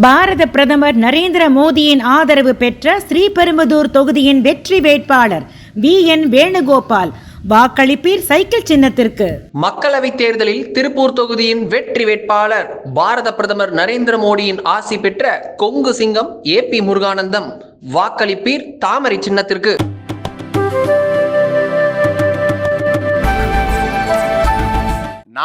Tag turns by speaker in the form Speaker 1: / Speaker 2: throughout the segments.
Speaker 1: பாரத பிரதமர் நரேந்திர மோடியின் ஆதரவு பெற்ற ஸ்ரீபெரும்புதூர் தொகுதியின் வெற்றி வேட்பாளர் வி. என். வேணுகோபால். வாக்களிப்பீர் சைக்கிள் சின்னத்திற்கு.
Speaker 2: மக்களவைத் தேர்தலில் திருப்பூர் தொகுதியின் வெற்றி வேட்பாளர் பாரத பிரதமர் நரேந்திர மோடியின் ஆசி பெற்ற கொங்கு சிங்கம் ஏ. பி. முருகானந்தம். வாக்களிப்பீர் தாமரை சின்னத்திற்கு.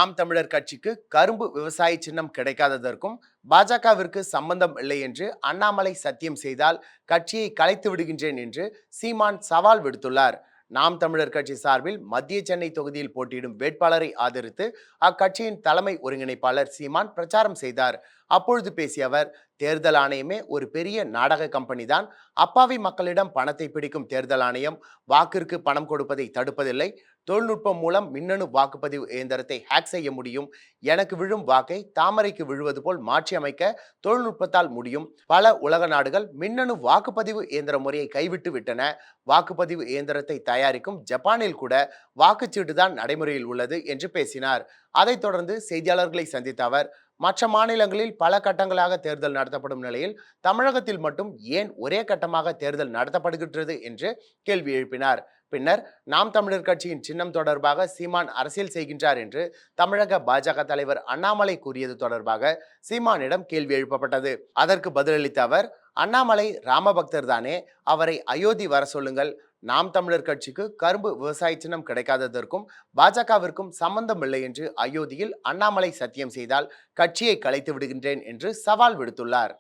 Speaker 3: நாம் தமிழர் கட்சிக்கு கரும்பு விவசாய சின்னம் கிடைக்காததற்கும் பாஜகவிற்கு சம்பந்தம் இல்லை என்று அண்ணாமலை சத்தியம் செய்தால் கட்சியை கலைத்து விடுகின்றேன் என்று சீமான் சவால் விடுத்துள்ளார். நாம் தமிழர் கட்சி சார்பில் மத்திய சென்னை தொகுதியில் போட்டியிடும் வேட்பாளரை ஆதரித்து அக்கட்சியின் தலைமை ஒருங்கிணைப்பாளர் சீமான் பிரச்சாரம் செய்தார். அப்பொழுது பேசிய அவர் தேர்தல் ஆணையமே ஒரு பெரிய நாடக கம்பெனி தான். அப்பாவி மக்களிடம் பணத்தை பிடிக்கும் தேர்தல் ஆணையம் வாக்கிற்கு பணம் கொடுப்பதை தடுப்பதில்லை. தொழில்நுட்பம் மூலம் மின்னணு வாக்குப்பதிவு இயந்திரத்தை ஹேக் செய்ய முடியும். எனக்கு விழும் வாக்கை தாமரைக்கு விழுவது போல் மாற்றி அமைக்க தொழில்நுட்பத்தால் முடியும். பல உலக நாடுகள் மின்னணு வாக்குப்பதிவு இயந்திர முறையை கைவிட்டு விட்டன. வாக்குப்பதிவு இயந்திரத்தை தயாரிக்கும் ஜப்பானில் கூட வாக்குச்சீட்டு தான் நடைமுறையில் உள்ளது என்று பேசினார். அதைத் தொடர்ந்து செய்தியாளர்களை சந்தித்த அவர் மற்ற மாநிலங்களில் பல கட்டங்களாக தேர்தல் நடத்தப்படும் நிலையில் தமிழகத்தில் மட்டும் ஏன் ஒரே கட்டமாக தேர்தல் நடத்தப்படுகின்றது என்று கேள்வி எழுப்பினார். பின்னர் நாம் தமிழர் கட்சியின் சின்னம் தொடர்பாக சீமான் அரசியல் செய்கின்றார் என்று தமிழக பாஜக தலைவர் அண்ணாமலை கூறியது தொடர்பாக சீமானிடம் கேள்வி எழுப்பப்பட்டது. அதற்கு பதிலளித்த அவர் அண்ணாமலை ராமபக்தர் தானே அவரை அயோத்தி வர சொல்லுங்கள். நாம் தமிழர் கட்சிக்கு கரும்பு விவசாய சின்னம் கிடைக்காததற்கும் பாஜகவிற்கும் சம்பந்தம் இல்லை என்று அயோத்தியில் அண்ணாமலை சத்தியம் செய்தால் கட்சியை கலைத்து விடுகின்றேன் என்று சவால் விடுத்துள்ளார்.